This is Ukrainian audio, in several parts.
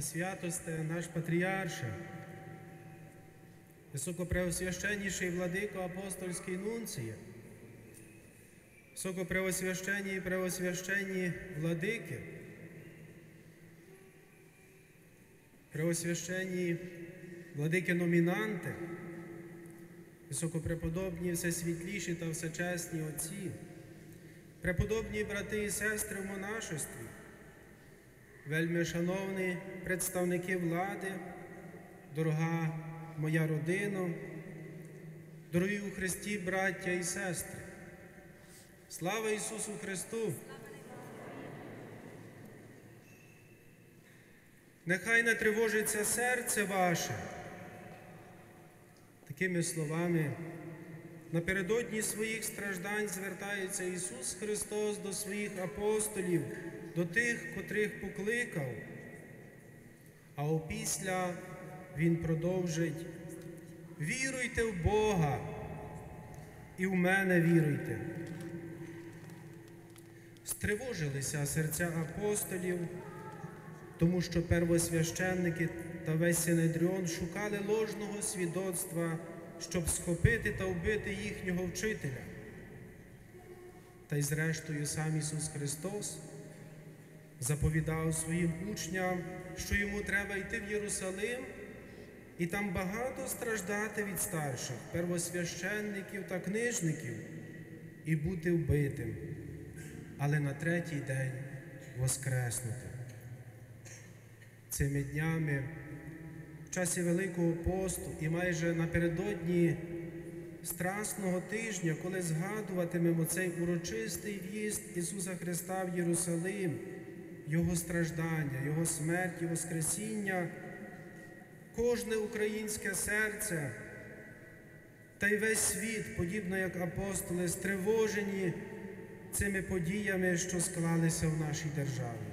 Святосте, наш патріарше, високопреосвященніший владико апостольський нунціє, високопреосвященні і преосвященні владики, преосвященні владики номінанти, високопреподобні всесвітліші та всечесні отці, преподобні брати і сестри в монашестві, вельми шановні представники влади, дорога моя родина, дорогі у Христі, браття і сестри. Слава Ісусу Христу! Нехай не тривожиться серце ваше. Такими словами, напередодні своїх страждань звертається Ісус Христос до своїх апостолів, до тих, котрих покликав. А опісля Він продовжить: віруйте в Бога і в мене віруйте. Стривожилися серця апостолів, тому що первосвященники та весь Синедріон шукали ложного свідоцтва, щоб схопити та вбити їхнього вчителя. Та й зрештою сам Ісус Христос заповідав своїм учням, що йому треба йти в Єрусалим і там багато страждати від старших, первосвященників та книжників, і бути вбитим, але на третій день воскреснути. Цими днями в часі Великого посту і майже напередодні Страсного тижня, коли згадуватимемо цей урочистий в'їзд Ісуса Христа в Єрусалим, Його страждання, Його смерть і Воскресіння, кожне українське серце та й весь світ, подібно як апостоли, стривожені цими подіями, що склалися в нашій державі.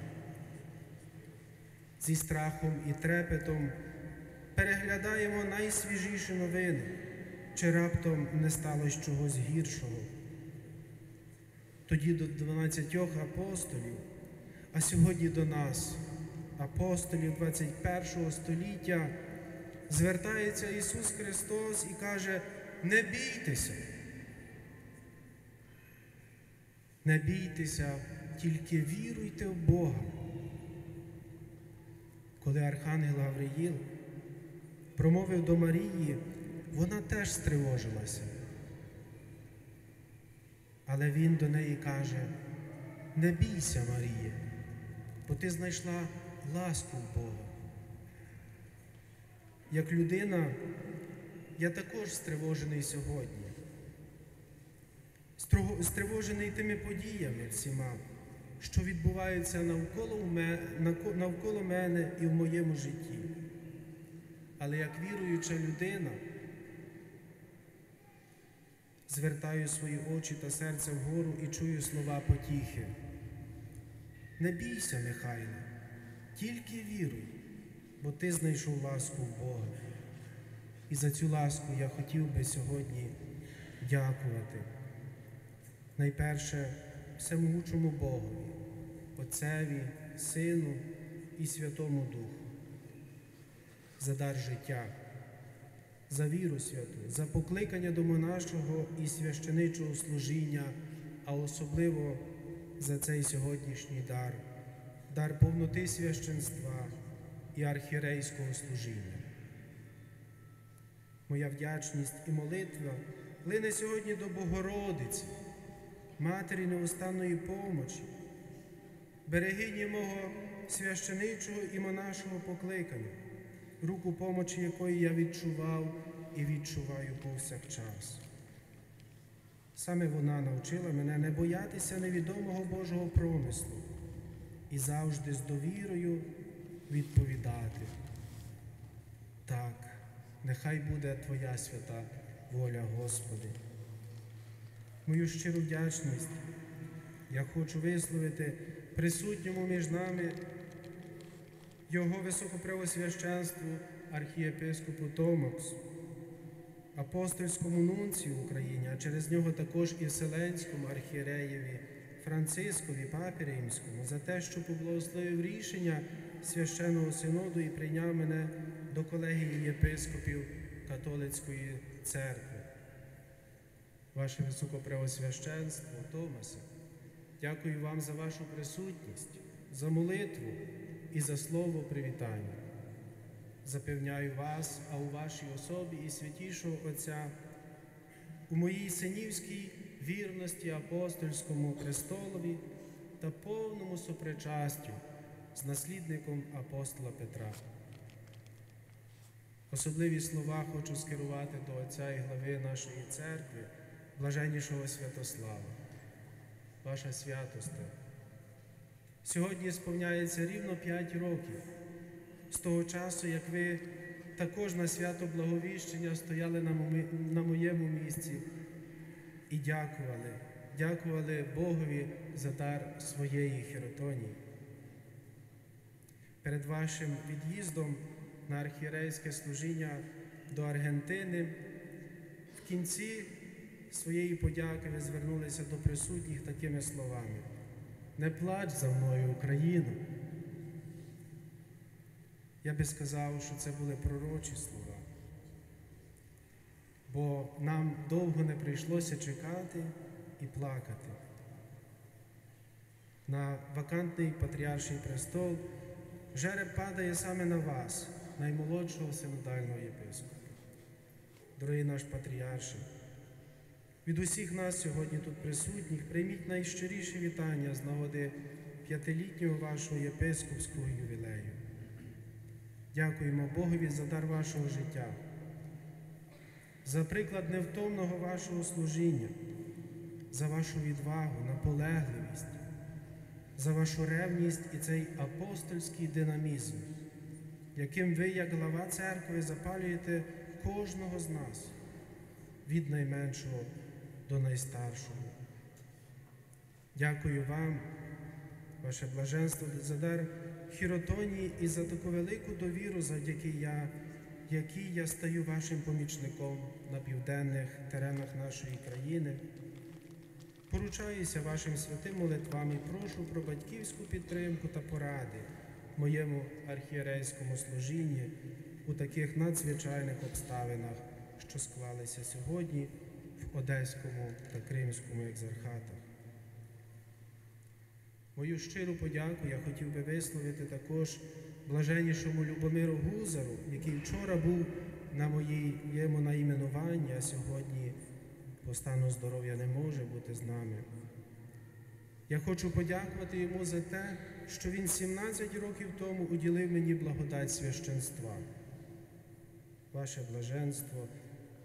Зі страхом і трепетом переглядаємо найсвіжіші новини, чи раптом не сталося чогось гіршого. Тоді до 12 апостолів, а сьогодні до нас, апостолів 21 століття, звертається Ісус Христос і каже: не бійтеся. Не бійтеся, тільки віруйте в Бога. Коли Архангел Гавриїл промовив до Марії, вона теж стривожилася. Але він до неї каже: не бійся, Марія, бо ти знайшла ласку в Бога. Як людина, я також стривожений сьогодні, стривожений тими подіями всіма, що відбуваються навколо мене, і в моєму житті. Але як віруюча людина, звертаю свої очі та серце вгору і чую слова потіхи. Не бійся, Михайле, тільки віруй, бо ти знайшов ласку в Бога. І за цю ласку я хотів би сьогодні дякувати. Найперше всемогучому Богові, Отцеві, Сину і Святому Духу, за дар життя, за віру святу, за покликання до монашого і священичого служіння, а особливо за цей сьогоднішній дар, дар повноти священства і архірейського служіння. Моя вдячність і молитва лине сьогодні до Богородиці, Матері неустанної помочі, берегині мого священичого і монашого покликання, руку помочі якої я відчував і відчуваю повсякчас. Саме вона навчила мене не боятися невідомого Божого промислу і завжди з довірою відповідати. Так, нехай буде Твоя свята воля, Господи. Мою щиру вдячність я хочу висловити присутньому між нами Його високопревосвященству архієпископу Томаксу, апостольському нунцію в Україні, а через нього також і Вселенському архієреєві Францискові, папі Римському, за те, що поблагословив рішення священного синоду і прийняв мене до колегії єпископів католицької церкви. Ваше Високопреосвященство, Томасе, дякую вам за вашу присутність, за молитву і за слово привітання. Запевняю вас, а у вашій особі і святішого Отця, у моїй синівській вірності апостольському престолові та повному сопричастю з наслідником апостола Петра. Особливі слова хочу скерувати до Отця і глави нашої церкви, блаженнішого Святослава. Ваша святосте. Сьогодні сповняється рівно 5 років з того часу, як ви також на свято Благовіщення стояли на, моєму місці і дякували, дякували Богові за дар своєї хіротонії. Перед вашим від'їздом на архієрейське служіння до Аргентини в кінці своєї подяки ви звернулися до присутніх такими словами: Не плач за мною, Україну. Я би сказав, що це були пророчі слова, бо нам довго не прийшлося чекати і плакати. На вакантний патріарший престол жереб падає саме на вас, наймолодшого синодального єпископа. Дорогий наш патріарше, від усіх нас сьогодні тут присутніх прийміть найщиріше вітання з нагоди п'ятилітнього вашого єпископського ювілею. Дякуємо Богові за дар вашого життя, за приклад невтомного вашого служіння, за вашу відвагу, наполегливість, за вашу ревність і цей апостольський динамізм, яким ви, як глава церкви, запалюєте кожного з нас від найменшого до найстаршого. Дякую вам, ваше блаженство, за дар хіротонії і за таку велику довіру, завдяки я, якій я стаю вашим помічником на південних теренах нашої країни. Поручаюся вашим святим молитвам і прошу про батьківську підтримку та поради моєму архієрейському служінні у таких надзвичайних обставинах, що склалися сьогодні в Одеському та Кримському екзархатах. Мою щиру подяку я хотів би висловити також блаженнішому Любомиру Гузару, який вчора був на моєму наіменуванні, а сьогодні по стану здоров'я не може бути з нами. Я хочу подякувати йому за те, що він 17 років тому уділив мені благодать священства. Ваше блаженство,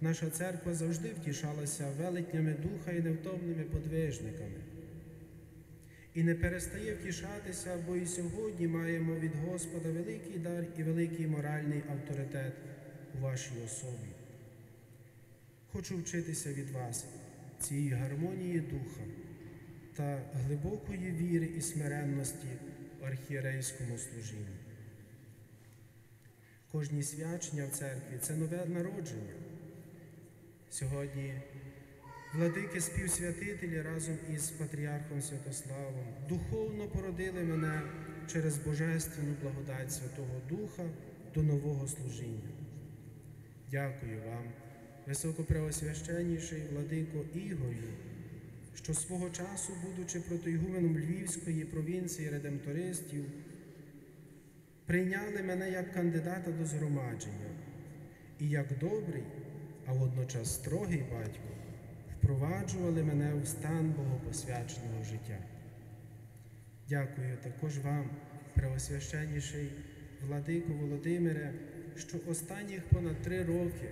наша церква завжди втішалася велетнями духа і невтомними подвижниками. І не перестає втішатися, бо і сьогодні маємо від Господа великий дар і великий моральний авторитет у вашій особі. Хочу вчитися від вас цієї гармонії духа та глибокої віри і смиренності в архієрейському служінні. Кожні свячення в церкві це нове народження. Сьогодні владики співсвятителі разом із патріархом Святославом духовно породили мене через божественну благодать Святого Духа до нового служіння. Дякую вам, високопреосвященніший владико Ігорю, що свого часу, будучи протоігуменом Львівської провінції редемтористів, прийняли мене як кандидата до згромадження і як добрий, а водночас строгий батько впроваджували мене в стан богопосвяченого життя. Дякую також вам, преосвященніший владико Володимире, що останніх понад три роки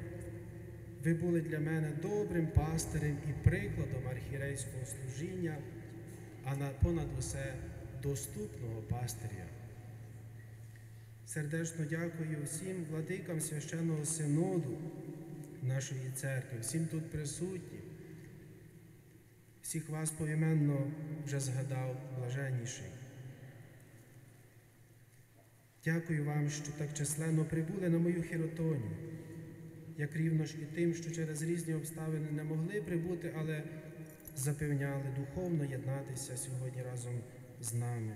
ви були для мене добрим пастирем і прикладом архірейського служіння, а на понад усе доступного пастиря. Сердечно дякую всім владикам священного синоду нашої церкви, всім тут присутнім. Всіх вас поіменно вже згадав блаженніший. Дякую вам, що так численно прибули на мою хіротонію, як рівно ж і тим, що через різні обставини не могли прибути, але запевняли духовно єднатися сьогодні разом з нами.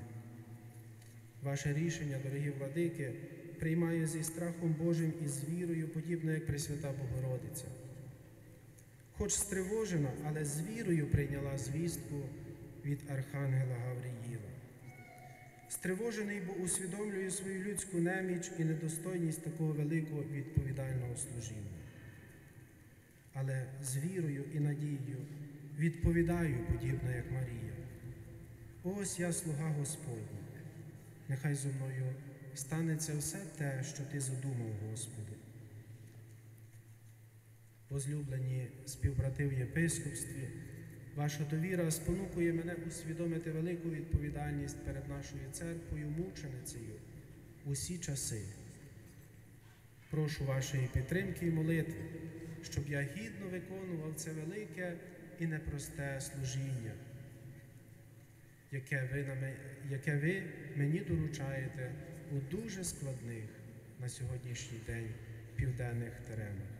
Ваше рішення, дорогі владики, приймаю зі страхом Божим і з вірою, подібно як Пресвята Богородиця. Хоч стривожена, але з вірою прийняла звістку від Архангела Гавриїла. Стривожений, бо усвідомлюю свою людську неміч і недостойність такого великого відповідального служіння. Але з вірою і надією відповідаю, подібно як Марія. Ось я слуга Господня. Нехай зо мною станеться все те, що ти задумав, Господи. Возлюблені співбрати в єпископстві, ваша довіра спонукує мене усвідомити велику відповідальність перед нашою церквою, мученицею усі часи. Прошу вашої підтримки і молитви, щоб я гідно виконував це велике і непросте служіння, яке ви, яке ви мені доручаєте у дуже складних на сьогоднішній день південних теренах.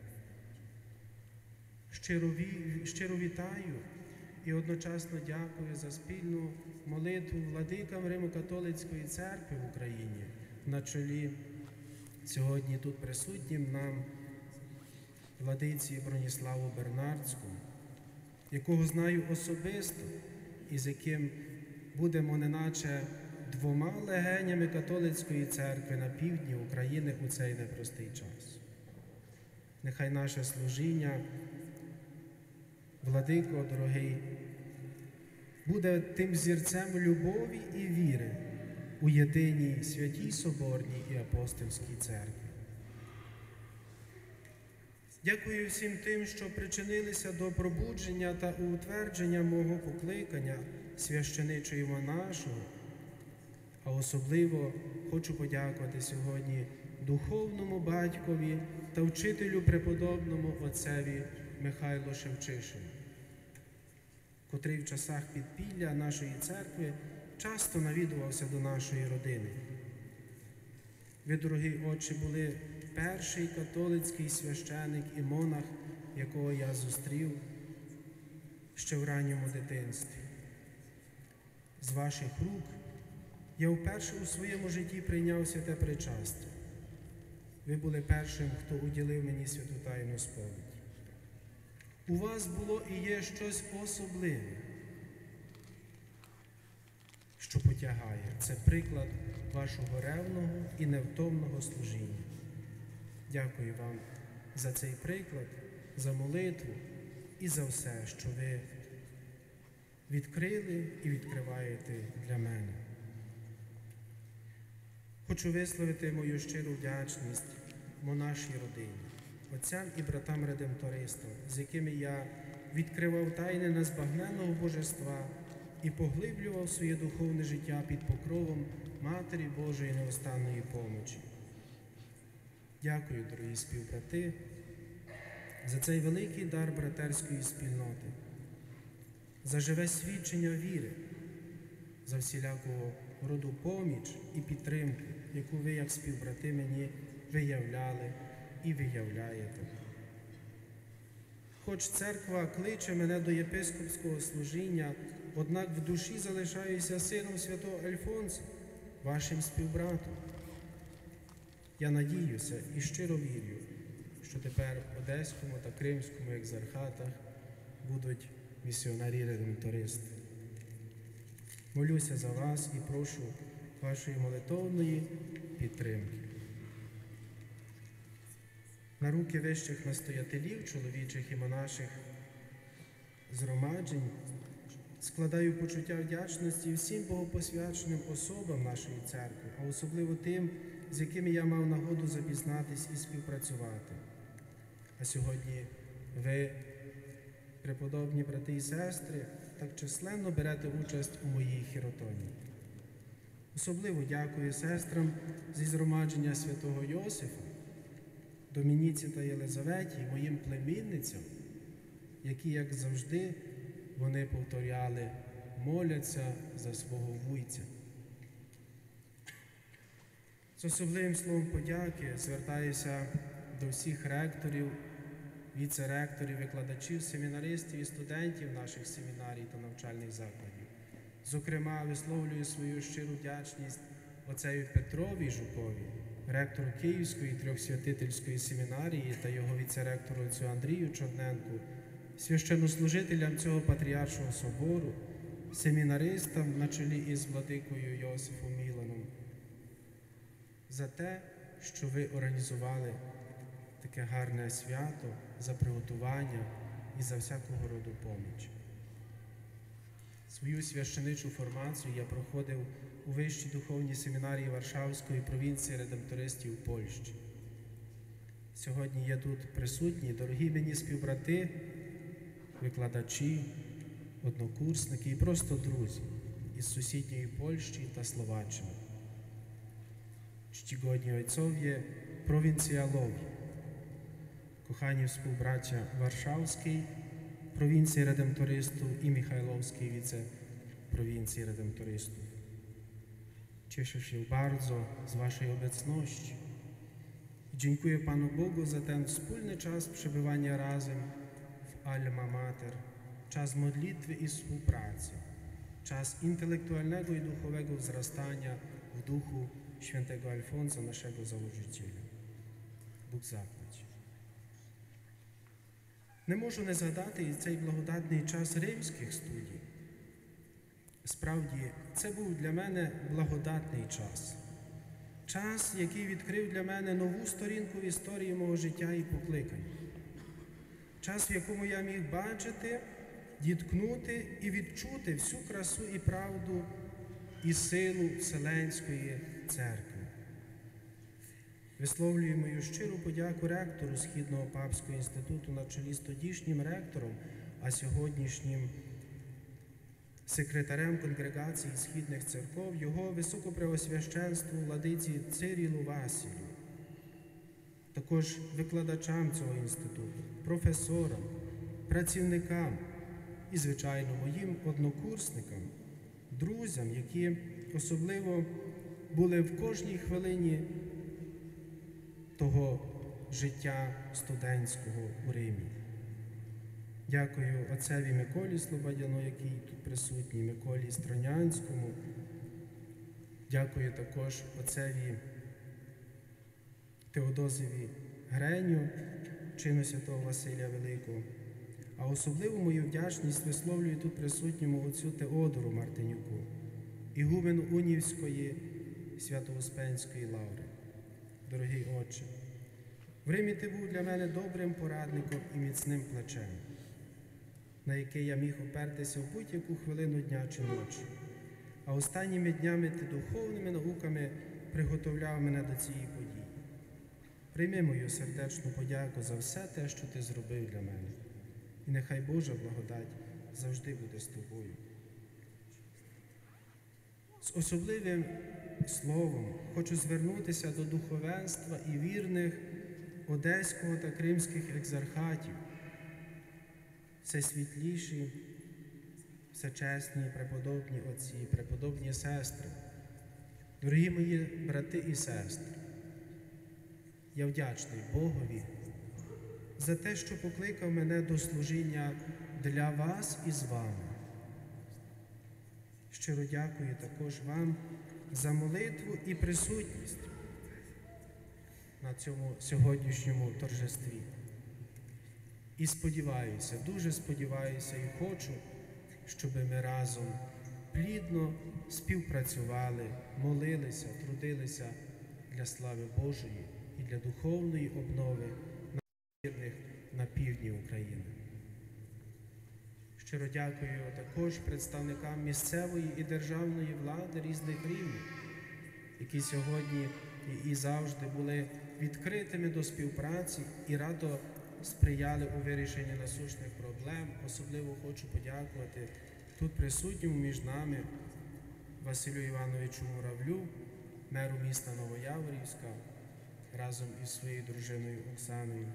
Щиро, щиро вітаю і одночасно дякую за спільну молитву владикам Римо-католицької церкви в Україні на чолі сьогодні тут присутнім нам владиці Броніславу Бернардському, якого знаю особисто і з яким будемо неначе двома легенями католицької церкви на півдні України у цей непростий час. Нехай наше служіння Владико, дорогий, буде тим зірцем любові і віри у єдиній святій Соборній і апостольській церкві. Дякую всім тим, що причинилися до пробудження та утвердження мого покликання священичого нашого, а особливо хочу подякувати сьогодні духовному батькові та вчителю преподобному отцеві Михайлу Шевчишину, котрий в часах підпілля нашої церкви часто навідувався до нашої родини. Ви, дорогі отче, були перший католицький священик і монах, якого я зустрів ще в ранньому дитинстві. З ваших рук я вперше у своєму житті прийняв святе причастя. Ви були першим, хто уділив мені святу тайну сповідь. У вас було і є щось особливе, що потягає. Це приклад вашого ревного і невтомного служіння. Дякую вам за цей приклад, за молитву і за все, що ви відкрили і відкриваєте для мене. Хочу висловити мою щиру вдячність монашій родині, отцям і братам редемтористам, з якими я відкривав тайни незбагненного божества і поглиблював своє духовне життя під покровом Матері Божої неостанної помочі. Дякую, дорогі співбрати, за цей великий дар братерської спільноти, за живе свідчення віри, за всілякого роду поміч і підтримку, яку ви, як співбрати, мені виявляли і виявляєте. Хоч церква кличе мене до єпископського служіння, однак в душі залишаюся сином святого Альфонса, вашим співбратом. Я надіюся і щиро вірю, що тепер в Одеському та Кримському екзархатах будуть місіонарі редемтористи. Молюся за вас і прошу вашої молитовної підтримки. На руки вищих настоятелів, чоловічих і монаших згромаджень складаю почуття вдячності всім богопосвяченим особам нашої церкви, а особливо тим, з якими я мав нагоду запізнатись і співпрацювати. А сьогодні ви, преподобні брати і сестри, так численно берете участь у моїй хіротоні. Особливо дякую сестрам зі згромадження святого Йосифа, Домініці та Єлизаветі, моїм племінницям, які, як завжди, вони повторяли, моляться за свого вуйця. З особливим словом подяки звертаюся до всіх ректорів, віце-ректорів, викладачів, семінаристів і студентів наших семінарій та навчальних закладів. Зокрема, висловлюю свою щиру вдячність отцеві Петрові Жукові, ректору Київської трьохсвятительської семінарії та його віцеректору Андрію Чорненку, священнослужителям цього патріаршого собору, семінаристам на чолі із владикою Йосифом Міланом, за те, що ви організували таке гарне свято за приготування і за всякого роду поміч. Свою священичу формацію я проходив у вищій духовній семінарії Варшавської провінції редемтористів Польщі. Сьогодні є тут присутні дорогі мені співбрати, викладачі, однокурсники і просто друзі із сусідньої Польщі та Словаччини. Czcigodni ojcowie prowincjalowi, kochani współbracia warszawskiej prowincji redemptorystów i Michajlowskiej wiceprowincji redemptorystów. Cieszę się bardzo z Waszej obecności dziękuję Panu Bogu za ten wspólny czas przebywania razem w Alma Mater, czas modlitwy i współpracy, czas intelektualnego i duchowego wzrastania w duchu świętego Alfonsa, naszego założyciela. Bóg zapłać. Не можу не згадати і цей благодатний час римських студій. Справді, це був для мене благодатний час. Час, який відкрив для мене нову сторінку в історії мого життя і покликання. Час, в якому я міг бачити, діткнути і відчути всю красу і правду і силу Вселенської церкви. Висловлюю мою щиру подяку ректору Східного папського інституту на чолі з тодішнім ректором, а сьогоднішнім секретарем конгрегації східних церков, його високопреосвященству владиці Цирілу Васілю, також викладачам цього інституту, професорам, працівникам і, звичайно, моїм однокурсникам, друзям, які особливо були в кожній хвилині того життя студентського у Римі. Дякую отцеві Миколі Слободяну, який тут присутній, Миколі Стронянському. Дякую також отцеві Теодозові Греню, чину святого Василія Великого. А особливу мою вдячність висловлюю тут присутньому отцю Теодору Мартинюку, ігумену Унівської Свято-Успенської лаври. Дорогий Отче, в Римі ти був для мене добрим порадником і міцним плечем, на яке я міг опертися в будь-яку хвилину дня чи ночі. А останніми днями ти духовними науками приготовляв мене до цієї події. Прийми мою сердечну подяку за все те, що ти зробив для мене. І нехай Божа благодать завжди буде з тобою. З особливим словом хочу звернутися до духовенства і вірних одеського та кримських екзархатів, все світліші, всечесні, преподобні отці, преподобні сестри, дорогі мої брати і сестри. Я вдячний Богові за те, що покликав мене до служіння для вас і з вами. Щиро дякую також вам за молитву і присутність на цьому сьогоднішньому торжестві. І сподіваюся, дуже сподіваюся і хочу, щоб ми разом плідно співпрацювали, молилися, трудилися для слави Божої і для духовної обнови на півдні України. Щиро дякую також представникам місцевої і державної влади різних рівнів, які сьогодні і- завжди були відкритими до співпраці і радо сприяли у вирішенні насущних проблем. Особливо хочу подякувати тут присутньому між нами Василю Івановичу Муравлю, меру міста Новояворівська, разом із своєю дружиною Оксаною.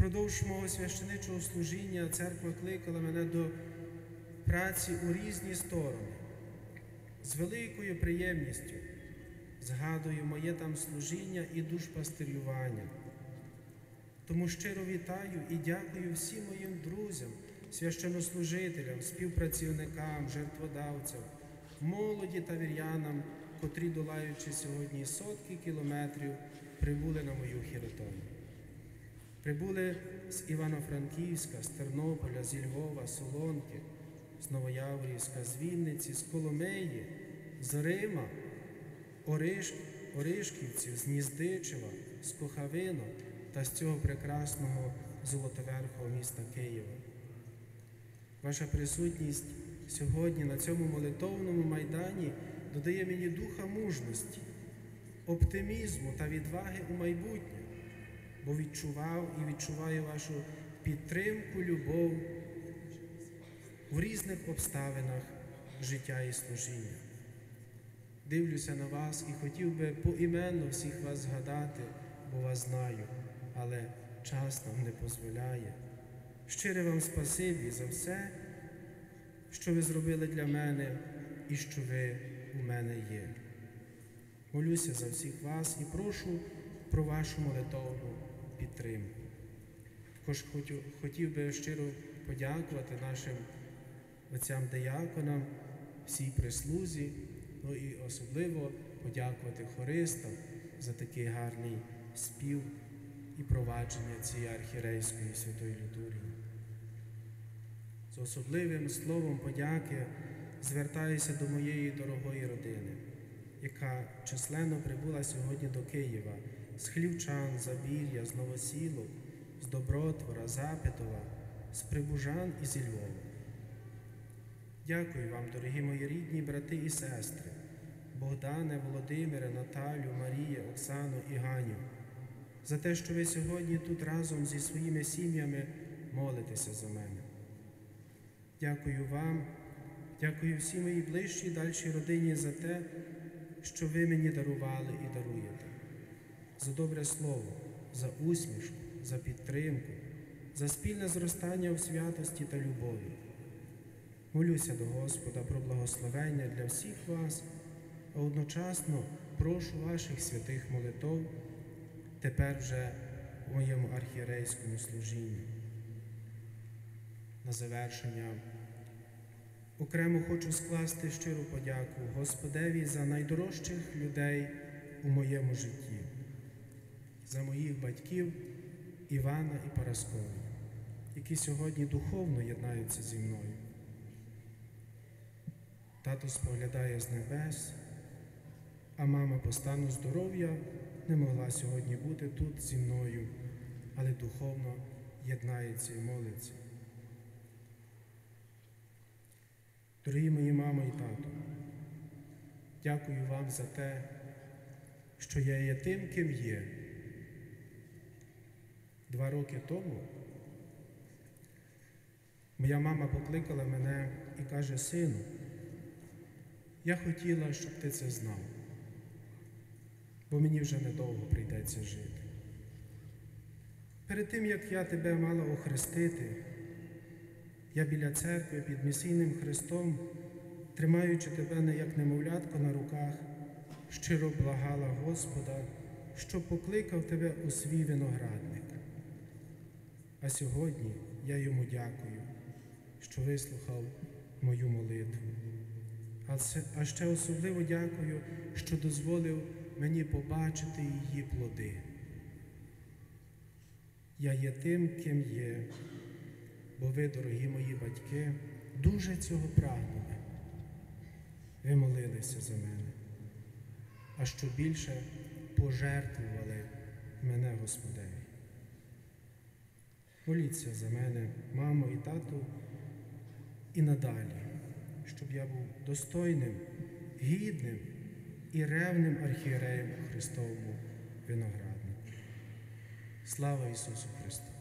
Впродовж мого священичого служіння церква кликала мене до праці у різні сторони. З великою приємністю згадую моє там служіння і душпастирювання. Тому щиро вітаю і дякую всім моїм друзям, священнослужителям, співпрацівникам, жертводавцям молоді та вір'янам, котрі, долаючи сьогодні сотки кілометрів, прибули на мою хіротоню. Прибули з Івано-Франківська, з Тернополя, з Львова, Солонки, з Новояворівська, з Вінниці, з Коломиї, з Рима, Ориш, Оришківців, з Гніздичева, з Кохавино та з цього прекрасного золотоверхого міста Києва. Ваша присутність сьогодні на цьому молитовному майдані додає мені духа мужності, оптимізму та відваги у майбутнє, бо відчував і відчуваю вашу підтримку, любов в різних обставинах життя і служіння. Дивлюся на вас і хотів би поіменно всіх вас згадати, бо вас знаю, але час нам не дозволяє. Щире вам спасибі за все, що ви зробили для мене і що ви у мене є. Молюся за всіх вас і прошу про вашу молитовну підтримку. Також хотів, би щиро подякувати нашим отцям-деяконам, всій прислузі, ну і особливо подякувати хористам за такий гарний спів і провадження цієї архірейської святої літургії. З особливим словом подяки звертаюся до моєї дорогої родини, яка численно прибула сьогодні до Києва з Хлівчан, Забір'я, з Новосілок, з Добротвора, Запитова, з Прибужан і зі Львова. Дякую вам, дорогі мої рідні брати і сестри, Богдане, Володимире, Наталю, Марія, Оксану і Ганю, за те, що ви сьогодні тут разом зі своїми сім'ями молитеся за мене. Дякую вам, дякую всій моїй ближчій і дальшій родині за те, що ви мені дарували і даруєте, за добре слово, за усмішку, за підтримку, за спільне зростання в святості та любові. Молюся до Господа про благословення для всіх вас, а одночасно прошу ваших святих молитов тепер вже в моєму архієрейському служінні. На завершення окремо хочу скласти щиру подяку Господеві за найдорожчих людей у моєму житті, за моїх батьків Івана і Параскові, які сьогодні духовно єднаються зі мною. Тато споглядає з небес, а мама по стану здоров'я не могла сьогодні бути тут зі мною, але духовно єднається і молиться. Дорогі мої мама і тато, дякую вам за те, що я є тим, ким є. Два роки тому моя мама покликала мене і каже, сину, я хотіла, щоб ти це знав, бо мені вже недовго прийдеться жити. Перед тим, як я тебе мала охрестити, я біля церкви під місійним Христом, тримаючи тебе не як немовлятко на руках, щиро благала Господа, що покликав тебе у свій виноградник. А сьогодні я йому дякую, що вислухав мою молитву. А, ще особливо дякую, що дозволив мені побачити її плоди. Я є тим, ким є, бо ви, дорогі мої батьки, дуже цього прагнули. Ви молилися за мене, а що більше пожертвували мене Господеві. Моліться за мене, мамо і тату, і надалі, щоб я був достойним, гідним і ревним архієреєм у Христовому винограднику. Слава Ісусу Христу!